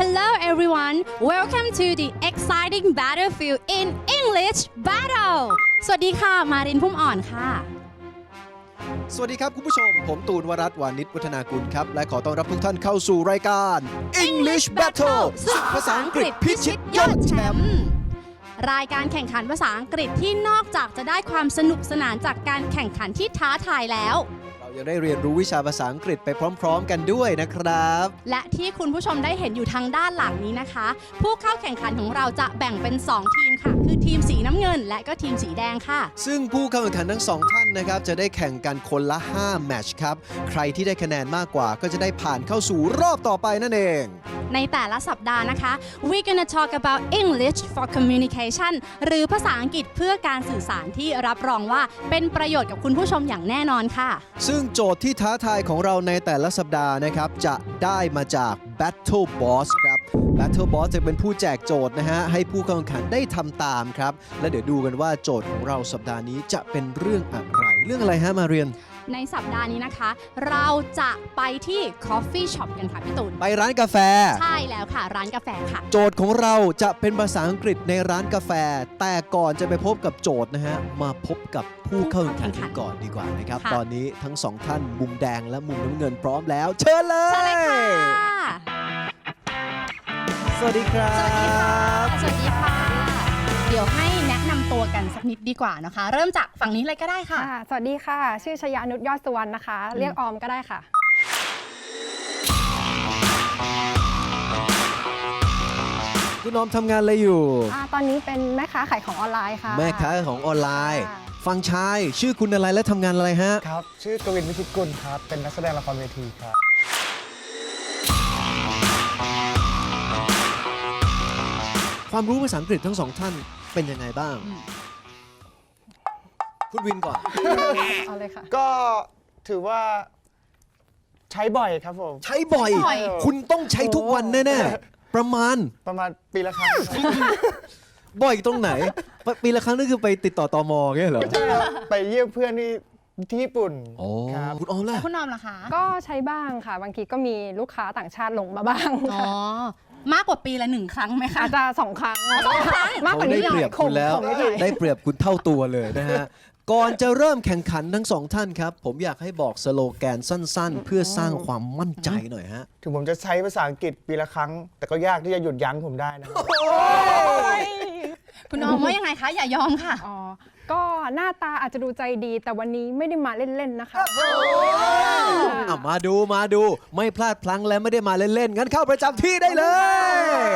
Hello everyone welcome to the exciting battlefield in English battle สวัสดีค่ะ มารินพุ่มอ่อนค่ะ สวัสดีครับคุณผู้ชม ผมตูนวรัตน์วานิชวัฒนากุลครับ และขอต้อนรับทุกท่านเข้าสู่รายการ English Battle ศึกภาษาอังกฤษพิชิตยอดแชมป์รายการแข่งขันภาษาอังกฤษที่นอกจากจะได้ความสนุกสนานจากการแข่งขันที่ท้าทายแล้วเรา ยังได้เรียนรู้วิชาภาษาอังกฤษไปพร้อม ๆ กันด้วยนะครับ และที่คุณผู้ชมได้เห็นอยู่ทางด้านหลังนี้นะคะ ผู้เข้าแข่งขันของเราจะแบ่งเป็น 2 ทีมค่ะ คือทีมสีน้ำเงิน และก็ทีมสีแดงค่ะ ซึ่งผู้เข้าแข่งขันทั้งสองท่านนะครับจะได้แข่งกันคนละ 5 แมตช์ครับ ใครที่ได้คะแนนมากกว่าก็จะได้ผ่านเข้าสู่รอบต่อไปนั่นเอง ในแต่ละสัปดาห์นะคะ we're gonna talk about English for communication หรือภาษาอังกฤษเพื่อการสื่อสารที่รับรองว่าเป็นประโยชน์กับคุณผู้ชมอย่างแน่นอนค่ะ ซึ่งโจทย์ที่ท้าทายของเราในแต่ละสัปดาห์นะครับ จะได้มาจาก Battle Boss ครับ Battle Boss จะเป็นผู้แจกโจทย์นะฮะ ให้ผู้เข้าแข่งขันได้ทำตามครับ และเดี๋ยวดูกันว่าโจทย์ของเราสัปดาห์นี้จะเป็นเรื่องอะไร เรื่องอะไรฮะมาเรียน ในสัปดาห์นี้นะคะ เราจะไปที่ coffee shop กันค่ะพี่ตูนไปร้านกาแฟ ใช่แล้วค่ะ ร้านกาแฟค่ะ โจทย์ของเราจะเป็นภาษาอังกฤษในร้านกาแฟ แต่ก่อนจะไปพบกับโจทย์นะฮะ มาพบกับผู้เข้าแข่งขันกันก่อนดีกว่านะครับ ค่ะ ตอนนี้ทั้งสองท่านมุมแดงและมุมน้ำเงินพร้อมแล้ว เชิญเลย เชิญเลยค่ะสวัสดีครับ สวัสดีค่ะเดี๋ยวให้แนะนำตัวกันสักนิดดีกว่านะคะ เริ่มจากฝั่งนี้เลยก็ได้ค่ะ ค่ะ สวัสดีค่ะ ชื่อชยานุชยอดสุวรรณนะคะ เรียกออมก็ได้ค่ะ คุณน้อมทำงานอะไรอยู่อาตอนนี้เป็นแม่ค้าขายของออนไลน์ค่ะ แม่ค้าของออนไลน์ ค่ะ ฟังชาย ชื่อคุณอะไรและทำงานอะไรฮะ ครับ ชื่อกวินวิชิตกุลครับ เป็นนักแสดงละครเวทีครับ ความรู้ภาษาอังกฤษทั้งสองท่าน เป็นยังไงบ้างอืมคุณวินก่อน เอาเลยค่ะ ก็ถือว่าใช้บ่อยครับผม ใช้บ่อย บ่อย คุณต้องใช้ทุกวันแน่ๆ ประมาณประมาณปีละครั้งครับบ่อยตรงไหนปปีละครั้งนั่นคือไปติดต่อตอมอเงี้ยเหรอไปเยี่ยมเพื่อนที่ที่ญี่ปุ่นโอ้ครับ คุณออมล่ะ คุณนอมล่ะคะ ก็ใช้บ้างค่ะ บางทีก็มีลูกค้าต่างชาติลงมาบ้างอ๋อ มากกว่าปีละหนึ่งครั้งไหมคะอาจจะสองครั้งมากกเขาว่าได้นี้หน่เปอรียยบคุณแล้ว ข่มๆนิดหน่อยได้เปรียบคุณเท่าตัวเลยนะฮะ ก่อนจะเริ่มแข่งขันทั้งสองท่านครับ ผมอยากให้บอกสโลแกนสั้นๆ เพื่อสร้างความมั่นใจหน่อยฮะ ถึงผมจะใช้ภาษาอังกฤษปีละครั้ง แต่ก็ยากที่จะหยุดยั้งผมได้นะครับ คุณนอมว่ายังไงคะ อย่ายอมค่ะ อ๋อก็ หน้าตาอาจจะดูใจดี แต่วันนี้ไม่ได้มาเล่น ๆ นะคะ อะมาดูมาดูไม่พลาดพลั้งและไม่ได้มาเล่นๆงั้นเข้าประจำที่ได้เลย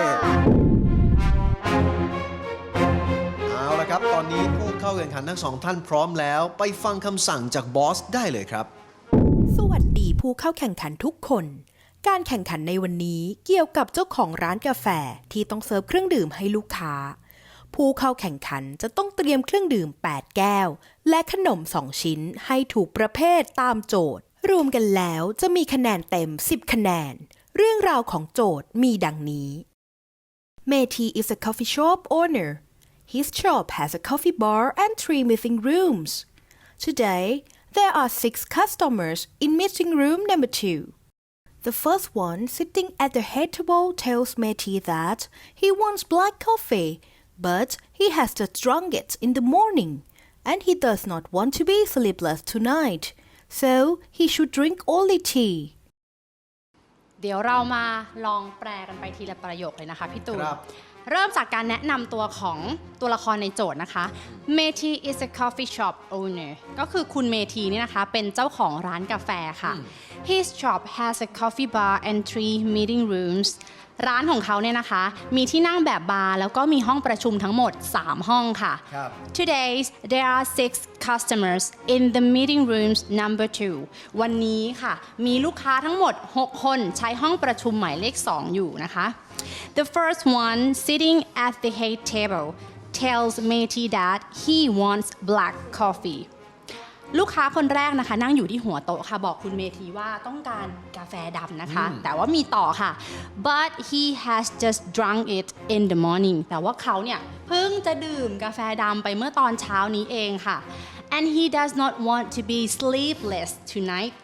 เอาละครับ ตอนนี้ผู้เข้าแข่งขันทั้งสองท่านพร้อมแล้ว ไปฟังคำสั่งจากบอสได้เลยครับ สวัสดีผู้เข้าแข่งขันทุกคน การแข่งขันในวันนี้เกี่ยวกับเจ้าของร้านกาแฟที่ต้องเสิร์ฟเครื่องดื่มให้ลูกค้า ผู้เข้าแข่งขันจะต้องเตรียมเครื่องดื่ม 8 แก้ว และขนม 2 ชิ้นให้ถูกประเภทตามโจทย์ รวมกันแล้วจะมีคะแนนเต็ม 10 คะแนน เรื่องราวของโจทย์มีดังนี้ Meti is a coffee shop owner. His shop has a coffee bar and three meeting rooms. Today, there are six customers in meeting room number two. The first one sitting at the head table tells Meti that he wants black coffee, but he has just drunk it in the morning, and he does not want to be sleepless tonight, so he should drink only tea. เดี๋ยวเรามาลองแปลกันไปทีละประโยคเลยนะคะพี่ตูน ครับ เริ่มจากการแนะนำตัวของตัวละครในโจทย์นะคะ Meti is a coffee shop owner ก็คือคุณเมทีนี่นะคะ เป็นเจ้าของร้านกาแฟค่ะ His shop has a coffee bar and three meeting rooms ร้านของเขาเนี่ยนะคะ มีที่นั่งแบบบาร์แล้วก็มีห้องประชุมทั้งหมด 3 ห้องค่ะ ครับ Today there are six customers in the meeting rooms number two วันนี้ค่ะ มีลูกค้าทั้งหมด 6 คนใช้ห้องประชุมหมายเลข 2 อยู่นะคะ The first one sitting at the head table tells Métis that he wants black coffee ลูกค้าคนแรกนะคะ นั่งอยู่ที่หัวโต๊ะค่ะ บอกคุณเมทีว่าต้องการกาแฟดำนะคะ แต่ว่ามีต่อค่ะ but he has just drunk it in the morning แต่ว่าเขาเนี่ย เพิ่งจะดื่มกาแฟดำไปเมื่อตอนเช้านี้เองค่ะ and he does not want to be sleepless tonight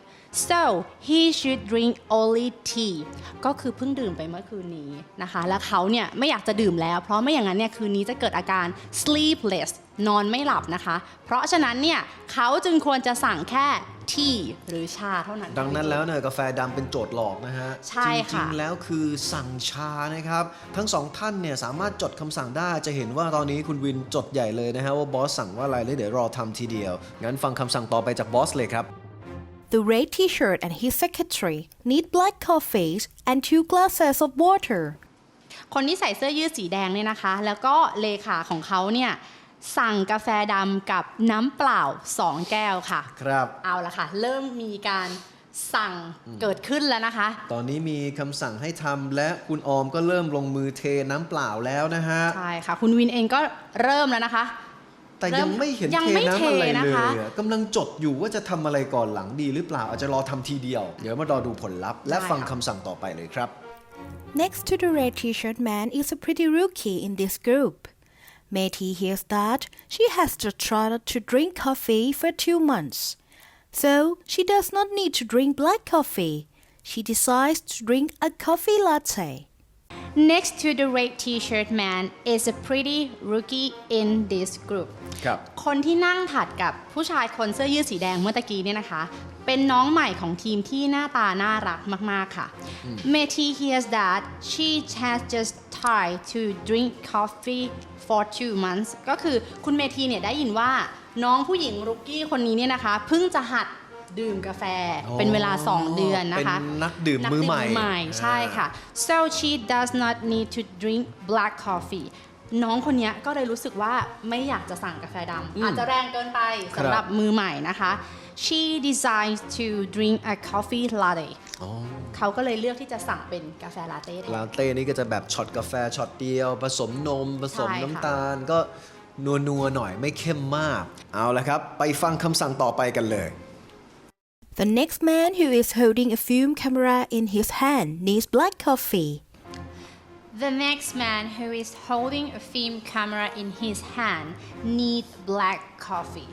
so he should drink only tea ก็คือเพิ่งดื่มไปเมื่อคืนนี้นะคะ แล้วเขาเนี่ยไม่อยากจะดื่มแล้ว เพราะไม่อย่างนั้นเนี่ยคืนนี้จะเกิดอาการ sleepless นอนไม่หลับนะคะ เพราะฉะนั้นเนี่ยเขาจึงควรจะสั่งแค่ทีหรือชาเท่านั้น ดังนั้นแล้วเนี่ยกาแฟดำเป็นโจทย์หลอกนะฮะใช่จค่ะริงๆแล้วคือสั่งชานะครับ ทั้งสองท่านเนี่ยสามารถจดคำสั่งได้จะเห็นว่าตอนนี้คุณวินจดใหญ่เลยนะฮะว่าบอสสั่งว่าอะไรแล้วเดี๋ยวรอทำทีเดียว งั้นฟังคำสั่งต่อไปจากบอสเลยครับ The red t-shirt and his secretary need black coffees and two glasses of water. คนที่ใส่เสื้อยืดสีแดงเนี่ยนะคะ แล้วก็เลขาของเขาเนี่ยสั่งกาแฟดำกับน้ำเปล่า2แก้วค่ะ ครับ เอาละค่ะ เริ่มมีการสั่งเกิดขึ้นแล้วนะคะ ตอนนี้มีคำสั่งให้ทำและคุณออมก็เริ่มลงมือเทน้ำเปล่าแล้วนะฮะ ใช่ค่ะ คุณวินเองก็เริ่มแล้วนะคะ แต่ยังไม่เห็นยังเทไม่น้ำอะไรเทนะเลยคะอะกำลังจดอยู่ว่าจะทำอะไรก่อนหลังดีหรือเปล่าอาจจะรอทำทีเดียว เดี๋ยวมารอดูผลลัพธ์และฟังคำสั่งต่อไปเลยครับ Next to the red t-shirt man is a pretty rookie in this group. Matey hears that she has just tried to drink coffee for two months. So she does not need to drink black coffee. She decides to drink a coffee latte. Next to the red t-shirt man is a pretty rookie in this group ครับ คนที่นั่งถัดกับผู้ชายคนเสื้อยืดสีแดงเมื่อตะกี้เนี่ยนะคะ เป็นน้องใหม่ของทีมที่หน้าตาน่ารักมาก ๆ ค่ะ Meti hears that she has just tried to drink coffee for two months ก็คือคุณเมทีเนี่ยได้ยินว่าน้องผู้หญิงรุกกี้คนนี้เนี่ยนะคะ เพิ่งจะหัด ดื่มกาแฟเป็นเวลา 2 เดือนนะคะเป็นนักดื่มมือใหม่ใช่ค่ะ so she does not need to drink black coffee น้องคนเนี้ยก็เลยรู้สึกว่าไม่อยากจะสั่งกาแฟดำอาจจะแรงเกินไปสำหรับมือใหม่นะคะ she decides to drink a coffee latte เขาก็เลยเลือกที่จะสั่งเป็นกาแฟลาเต้แทลานเต้นี่ก็จะแบบช็อตกาแฟช็อตเดียว ผสมนม ผสมใช่ค่ะน้ำตาลก็นัวนัวๆหน่อยไม่เข้มมาก เอาละครับ ไปฟังคำสั่งต่อไปกันเลย The next man who is holding a film camera in his hand needs black coffee. The next man who is holding a film camera in his hand need black coffee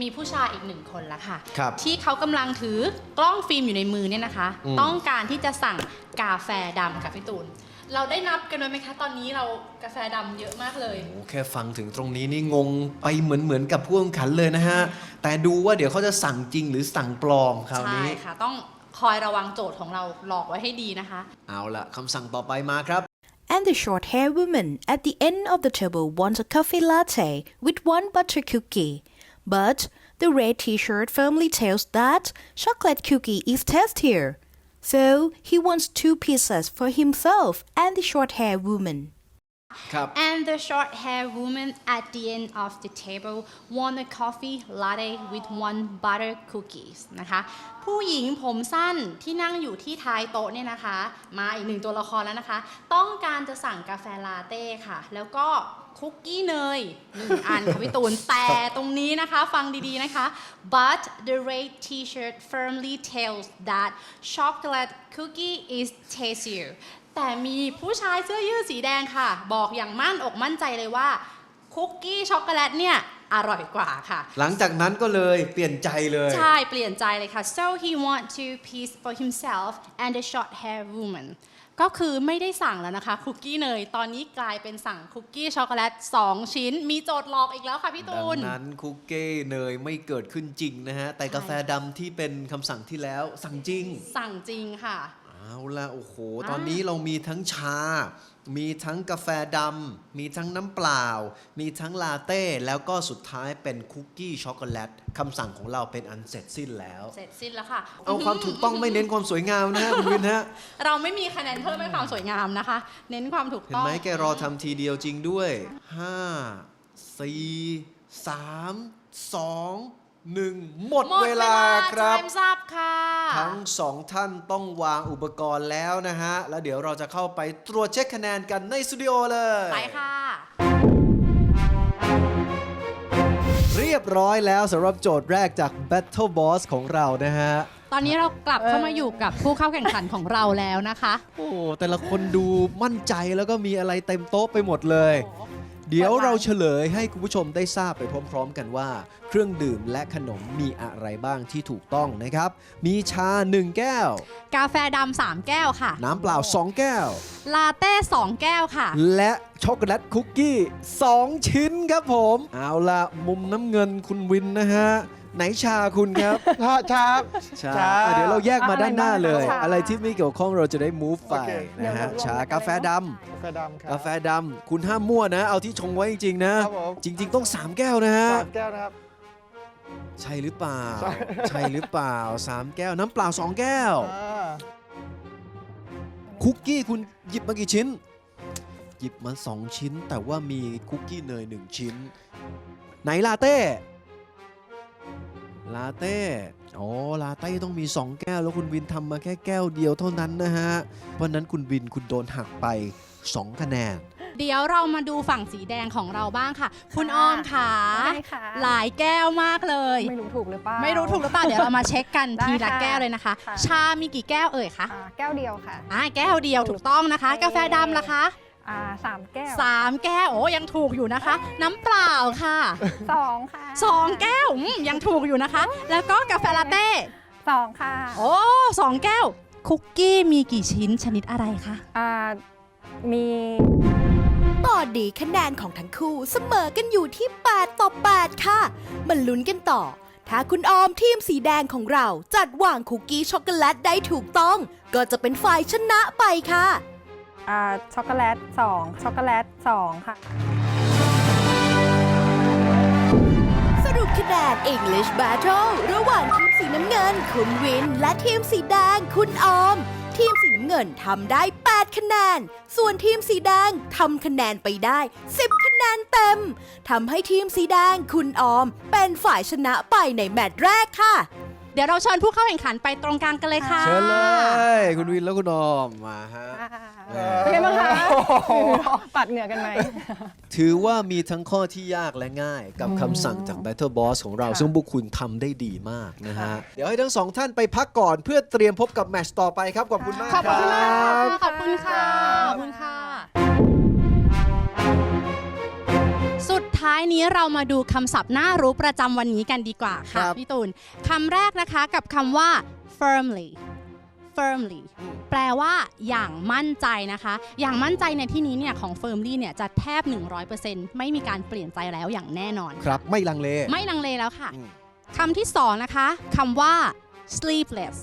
มีผู้ชายอีกหนึ่งคนละค่ะ ครับ ที่เขากำลังถือกล้องฟิล์มอยู่ในมือเนี่ยนะคะ ต้องการที่จะสั่งกาแฟดำค่ะพี่ตูน เราได้นับกันไว้ไหมคะตอนนี้เรากาแฟดำเยอะมากเลย โอ้แค่ฟังถึงตรงนี้นี่งงไปเหมือนเหมือนกับผู้แข่งขันเลยนะฮะ แต่ดูว่าเดี๋ยวเขาจะสั่งจริงหรือสั่งปลอมคราวใช่นี้ ค่ะ ต้องคอยระวังโจทย์ของเราหลอกไว้ให้ดีนะคะ เอาละคำสั่งต่อไปมาครับ And the short haired woman at the end of the table wants a coffee latte with one butter cookie. But the red t shirt firmly tells that chocolate cookie is tastier. So he wants two pieces for himself and the short haired woman. ครับ And the short hair woman at the end of the table want a coffee latte with one butter cookies นะคะ ผู้หญิงผมสั้นที่นั่งอยู่ที่ท้ายโต๊ะเนี่ยนะคะ มาอีกหนึ่งตัวละครแล้วนะคะ ต้องการจะสั่งกาแฟลาเต้ค่ะ แล้วก็ คุกกี้เนยหนึ่งอันค่ะพี่ตูน แต่ตรงนี้นะคะฟังดีๆนะคะ but the red t-shirt firmly tells that chocolate cookie is tastier แต่มีผู้ชายเสื้อยืดสีแดงค่ะ บอกอย่างมั่นอกมั่นใจเลยว่า คุกกี้ช็อกโกแลตเนี่ย อร่อยกว่าค่ะ หลังจากนั้นก็เลยเปลี่ยนใจเลย ใช่ เปลี่ยนใจเลยค่ะ so he want two piece for himself and the short hair woman ก็คือไม่ได้สั่งแล้วนะคะคุกกี้เนยตอนนี้กลายเป็นสั่งคุกกี้ช็อกโกแลต2 ชิ้น มีโจทย์หลอกอีกแล้วค่ะพี่ดัตูงนนั้นคุกเก้เนยไม่เกิดขึ้นจริงนะฮะแต่กาแฟดำที่เป็นคำสั่งที่แล้วสั่งจริง สั่งจริงค่ะ เอาละโอ้โห ตอนนี้เรามีทั้งชา มีทั้งกาแฟดำ มีทั้งน้ำเปล่า มีทั้งลาเต้ แล้วก็สุดท้ายเป็นคุกกี้ช็อกโกแลตคำสั่งของเราเป็นอันเสร็จสิ้นแล้ว เสร็จสิ้นแล้วค่ะ เอาความถูกต้องไม่เน้นความสวยงามนะฮะคุณวินฮะ เราไม่มีคะแนนเพิ่มให้ความสวยงามนะคะ เน้นความถูกเห็นต้อง ไหมแกรอทำทีเดียวจริงด้วย 5 4 3 2 1หมดหมดเวลาครับไทม์ซับค่ะ ทั้งสองท่านต้องวางอุปกรณ์แล้วนะฮะ แล้วเดี๋ยวเราจะเข้าไปตรวจเช็คคะแนนกันในสตูดิโอเลย ไปค่ะรียบร้อยแล้วสำหรับโจทย์แรกจาก Battle Boss ของเรานะฮะ ตอนนี้เรากลับเข้ามาอยู่กับผู้เข้าแข่งขันของเราแล้วนะคะ โอ้แต่ละคนดูมั่นใจแล้วก็มีอะไรเต็มโต๊ะไปหมดเลย เดี๋ยวเราเฉลยให้คุณผู้ชมได้ทราบไปพร้อม ๆ กันว่า เครื่องดื่มและขนมมีอะไรบ้างที่ถูกต้องนะครับ มีชา 1 แก้ว กาแฟดำสามแก้วค่ะ น้ำเปล่า 2 แก้ว ลาเต้สองแก้วค่ะ และช็อกโกแลตคุกกี้ 2 ชิ้นครับผม เอาละมุมน้ำเงินคุณวินนะฮะ ไหนชาคุณครับ ชาชาชาชาอะเดี๋ยวเราแยกมาด้านหน้าเลย ชา อะไรที่ไม่เกี่ยวข้องเราจะได้ move ไปโอเค นะฮะเดี๋ยวชากาแฟดำกาแฟดำครับกาแฟดำคุณห้ามมั่วนะ เอาที่ชงไว้จริง ๆ นะ ครับผม จริง ๆ ต้อง 3 แก้วนะฮะ สามแก้วนะครับ ใช่หรือเปล่า ใช่ ใช่หรือเปล่า 3 แก้ว น้ำเปล่า 2 แก้ว อ่าคุกกี้คุณหยิบมากี่ชิ้น หยิบมา 2 ชิ้น แต่ว่ามีคุกกี้เนย 1 ชิ้น ไหนลาเต้ ลาเต้อ๋อลาเต้ต้องมี 2 แก้ว แล้วคุณวินทำมาแค่แก้วเดียวเท่านั้นนะฮะ เพราะฉะนั้นคุณวินคุณโดนหักไป 2 คะแนน เดี๋ยวเรามาดูฝั่งสีแดงของเราบ้างค่ะ คุณออมค่ะ ได้ค่ะ หลายแก้วมากเลย ไม่รู้ถูกหรือเปล่า ไม่รู้ถูกหรือเปล่า เดี๋ยวเรามาเช็คกันได้ทีละค่ะแก้วเลยนะคะ ค่ะ ชามีกี่แก้วเอ่ยคะอ่าแก้วเดียวค่ะ อ่าแก้วเดียวถูกต้องนะคะ กาแฟดำล่ะคะ อ่าสามแก้วสามแก้วโอ้ยังถูกอยู่นะคะ น้ำเปล่าค่ะสองค่ะสองแก้วอืมยังถูกอยู่นะคะ แล้วก็กาแฟลาเต้สองค่ะโอ้สองแก้ว คุกกี้มีกี่ชิ้นชนิดอะไรคะอ่ามี ตอนนี้คะแนนของทั้งคู่เสมอกันอยู่ที่ 8 ต่อ 8 ค่ะมาลุ้นกันต่อ ถ้าคุณออมทีมสีแดงของเราจัดวางคุกกี้ช็อกโกแลตได้ถูกต้อง ก็จะเป็นฝ่ายชนะไปค่ะอ่า ช็อกโกแลตสองช็อกโกแลตสองค่ะ สรุปคะแนน English Battle ระหว่างทีมสีน้ำเงิน คุณวิน และทีมสีแดง คุณออม ทีมสีน้ำเงินทำได้ 8 คะแนน ส่วนทีมสีแดงทำคะแนนไปได้ 10 คะแนนเต็มทำให้ทีมสีแดง คุณออม เป็นฝ่ายชนะไปในแมตช์แรกค่ะ เดี๋ยวเราเชิญผู้เข้าแข่งขันไปตรงกลางกันเลยค่ะเชิญเลยคุณวินและคุณออมมาฮะเป็นไงบ้างคะปัดเหงื่อกันไหม ถือว่ามีทั้งข้อที่ยากและง่ายกับคำสั่งจาก Battle Boss ของเรา ค่ะ ซึ่งบุคคุณทำได้ดีมากนะฮะ เดี๋ยวให้ทั้งสองท่านไปพักก่อนเพื่อเตรียมพบกับแมตช์ต่อไปครับ ขอบคุณมากขอบคุณคมากรับค่ะขอบคุณค่ะขอบคุณค่ะ ท้ายนี้เรามาดูคำศัพท์น่ารู้ประจำวันนี้กันดีกว่าครัค่ะบพี่ตูนคำแรกนะคะกับคำว่า firmly firmly แปลว่าอย่างมั่นใจนะคะ อย่างมั่นใจในที่นี้เนี่ยของ firmly เนี่ยจะแทบ 100%ไม่มีการเปลี่ยนใจแล้วอย่างแน่นอน ครับไม่ลังเลไม่ลังเลแล้วค่ะ อืม คำที่สองนะคะคำว่า sleepless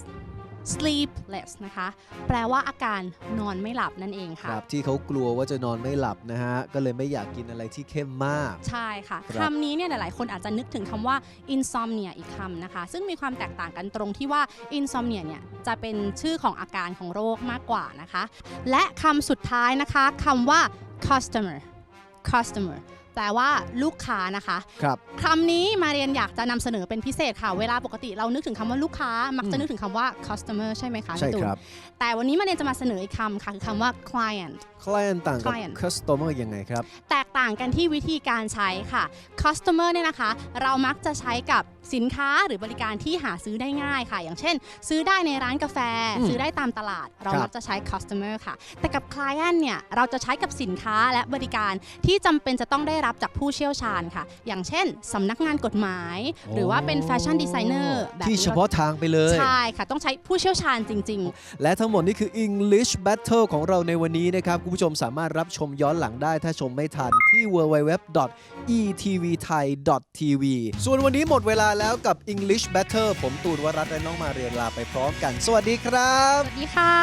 sleepless นะคะ แปลว่าอาการนอนไม่หลับนั่นเองคค่ะรับที่เขากลัวว่าจะนอนไม่หลับนะฮะ ก็เลยไม่อยากกินอะไรที่เข้มมาก ใช่ค่ะครับคำนี้เนี่ยหลายๆ คนอาจจะนึกถึงคำว่า insomnia อีกคำนะคะ ซึ่งมีความแตกต่างกันตรงที่ว่า insomnia เนี่ยจะเป็นชื่อของอาการของโรคมากกว่านะคะ และคำสุดท้ายนะคะคำว่า customer customer แปลว่าลูกค้านะคะครับคำนี้มาเรียนอยากจะนำเสนอเป็นพิเศษค่ะ เวลาปกติเรานึกถึงคำว่าลูกค้า มักจะนึกถึงคำว่า customer ใช่ไหมคะใช่พี่ตูนครับ แต่วันนี้มาเรียนจะมาเสนออีกคำค่ะคือคำว่า client client ต่างกับ client customer ยังไงครับ แตกต่างกันที่วิธีการใช้ค่ะ customer เนี่ยนะคะ เรามักจะใช้กับ สินค้าหรือบริการที่หาซื้อได้ง่ายค่ะ อย่างเช่น ซื้อได้ในร้านกาแฟอืมซื้อได้ตามตลาด เราครับมักจะใช้ customer ค่ะ แต่กับ client เนี่ยเราจะใช้กับสินค้าและบริการที่จำเป็นจะต้องได้รับจากผู้เชี่ยวชาญค่ะ อย่างเช่นสำนักงานกฎหมาย หรือว่าเป็นแฟชั่นดีไซเนอร์แบบที่นี้เฉพาะทางไปเลย ใช่ค่ะ ต้องใช้ผู้เชี่ยวชาญจริง ๆ และทั้งหมดนี่คือ English Battle ของเราในวันนี้นะครับ คุณผู้ชมสามารถรับชมย้อนหลังได้ถ้าชมไม่ทันที่ www.etvthai.tv ส่วนวันนี้หมดเวลาแล้วกับ English Battle ผมตูนวรัตน์และน้องมาเรียนลาไปพร้อมกัน สวัสดีครับ สวัสดีค่ะ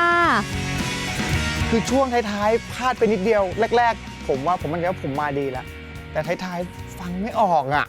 คือช่วงท้ายๆพลาดไปนิดเดียว แรก ๆ ผมว่าผมมันว่าผมมาดีแล้วแต่ท้ายๆฟังไม่ออกอะ